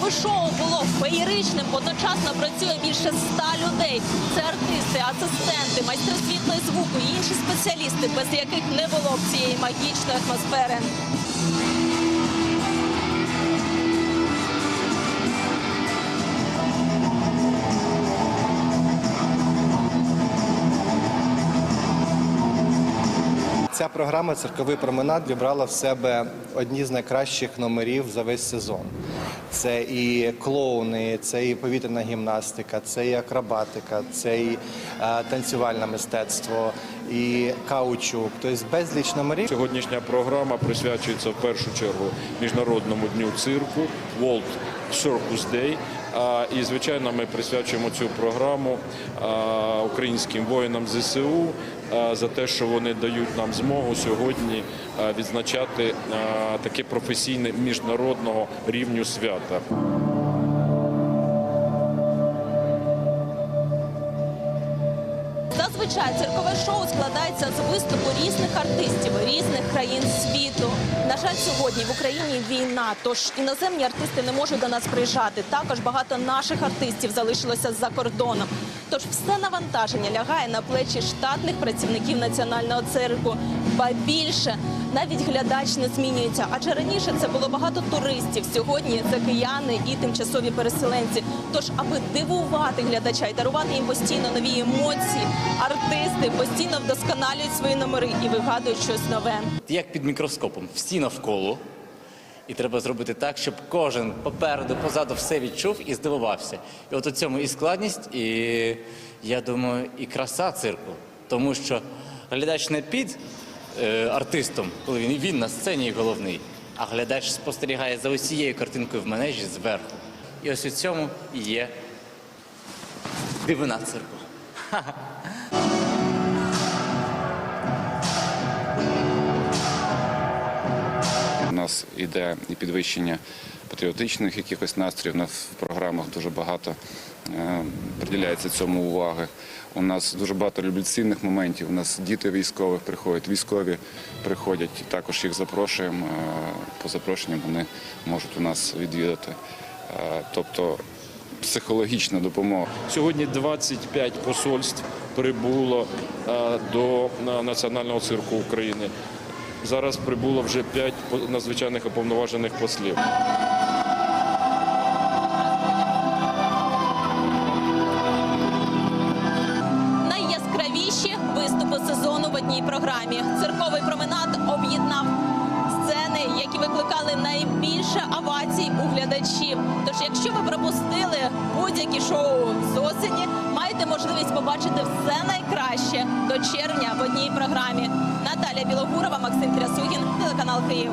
Аби шоу було феєричним, одночасно працює більше ста людей. Це артисти, асистенти, майстри світла і звуку і інші спеціалісти, без яких не було б цієї магічної атмосфери. Ця програма Цирковий променад вібрала в себе одні з найкращих номерів за весь сезон. Це і клоуни, це і повітряна гімнастика, це і акробатика, це і е, танцювальне мистецтво, і каучук. Тобто безліч номерів. Сьогоднішня програма присвячується в першу чергу міжнародному дню цирку World Circus Day. І звичайно, ми присвячуємо цю програму українським воїнам ЗСУ а, за те, що вони дають нам змогу сьогодні відзначати таке професійне міжнародного рівню свята. Зазвичай циркове шоу складається з виступу різних артистів різних країн світу. На жаль, сьогодні в Україні війна, тож іноземні артисти не можуть до нас приїжджати. Також багато наших артистів залишилося за кордоном. Тож все навантаження лягає на плечі штатних працівників національного цирку. Ба більше навіть глядач не змінюється, адже раніше це було багато туристів. Сьогодні це кияни і тимчасові переселенці. Тож, аби дивувати глядача і дарувати їм постійно нові емоції, артисти постійно вдосконалюють свої номери і вигадують щось нове. як під мікроскопом, всі навколо. І треба зробити так, щоб кожен попереду, позаду все відчув і здивувався. І от у цьому і складність, і я думаю, і краса цирку. Тому що глядач не під е, артистом, коли він, він на сцені головний, а глядач спостерігає за усією картинкою в манежі зверху. І ось у цьому і є дивина цирку. У нас іде і підвищення патріотичних якихось настроїв. В програмах дуже багато е, приділяється цьому уваги. У нас дуже багато революційних моментів. У нас діти військових приходять, військові приходять. Також їх запрошуємо. Е, По запрошенням вони можуть у нас відвідати. Е, Тобто психологічна допомога. Сьогодні 25 посольств прибуло до Національного цирку України. Зараз прибуло вже 5 надзвичайних уповноважених послів. Виступи сезону в одній програмі. Церковий променад об'єднав сцени, які викликали найбільше овацій у глядачів. Тож, якщо ви пропустили будь-які шоу з осені, маєте можливість побачити все найкраще до червня в одній програмі. Наталя Білогурова, Максим Трясугін, телеканал Київ.